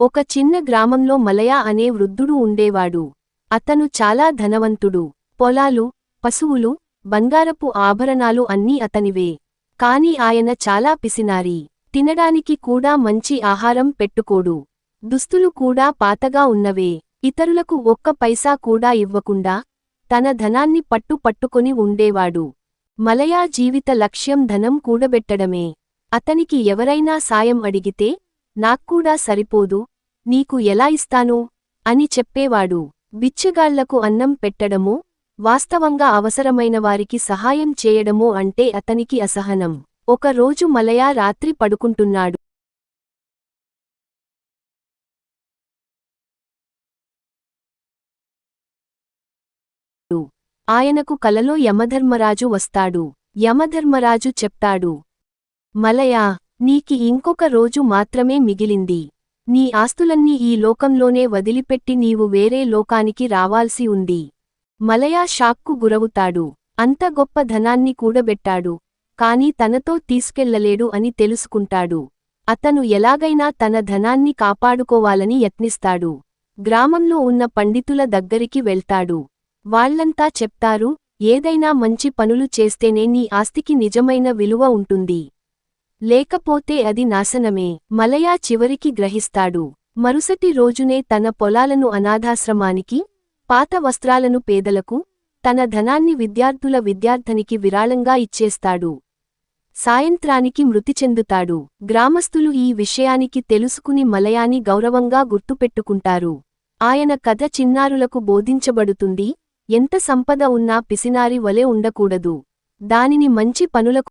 ఒక చిన్న గ్రామంలో మలయా అనే వృద్ధుడు ఉండేవాడు. అతను చాలా ధనవంతుడు. పొలాలు పశువులు బంగారపు ఆభరణాలు అన్నీ అతనివే. కాని ఆయన చాలా పిసినారి. తినడానికి కూడా మంచి ఆహారం పెట్టుకోడు. దుస్తులు కూడా పాతగా ఉన్నవే. ఇతరులకు ఒక్క పైసా కూడా ఇవ్వకుండా తన ధనాన్ని పట్టు పట్టుకొని ఉండేవాడు. మలయా జీవిత లక్ష్యం ధనం కూడబెట్టడమే. అతనికి ఎవరైనా సాయం అడిగితే నాక్కూడా సరిపోదు నీకు ఎలా ఇస్తాను? అని చెప్పేవాడు. బిచ్చగాళ్ళకు అన్నం పెట్టడమో వాస్తవంగా అవసరమైన వారికి సహాయం చేయడమో అంటే అతనికి అసహనం. ఒక రోజు మలయా రాత్రి పడుకుంటున్నాడు. ఆయనకు కలలో యమధర్మరాజు వస్తాడు. యమధర్మరాజు చెప్తాడు. మలయా నీకి ఇంకొక రోజు మాత్రమే మిగిలింది. నీ ఆస్తులన్నీ ఈ లోకంలోనే వదిలిపెట్టి నీవు వేరే లోకానికి రావాల్సి ఉంది. మలయా షాక్కు గురవుతాడు. అంత గొప్ప ధనాన్ని కూడబెట్టాడు. కాని తనతో తీసుకెళ్ళలేడు అని తెలుసుకుంటాడు. అతను ఎలాగైనా తన ధనాన్ని కాపాడుకోవాలని యత్నిస్తాడు. గ్రామంలో ఉన్న పండితుల దగ్గరికి వెళ్తాడు. వాళ్ళంతా చెప్తారు ఏదైనా మంచి పనులు చేస్తేనే నీ ఆస్తికి నిజమైన విలువ ఉంటుంది. లేకపోతే అది నాశనమే. మలయా చివరికి గ్రహిస్తాడు. మరుసటి రోజునే తన పొలాలను అనాథాశ్రమానికి పాత వస్త్రాలను పేదలకు తన ధనాన్ని విద్యార్థుల విద్యార్థనికి విరాళంగా ఇచ్చేస్తాడు. సాయంత్రానికి మృతి చెందుతాడు. గ్రామస్థులు ఈ విషయానికి తెలుసుకుని మలయాని గౌరవంగా గుర్తుపెట్టుకుంటారు. ఆయన కథ చిన్నారులకు బోధించబడుతుంది. ఎంత సంపద ఉన్నా పిసినారి వలె ఉండకూడదు. దానిని మంచి పనులకు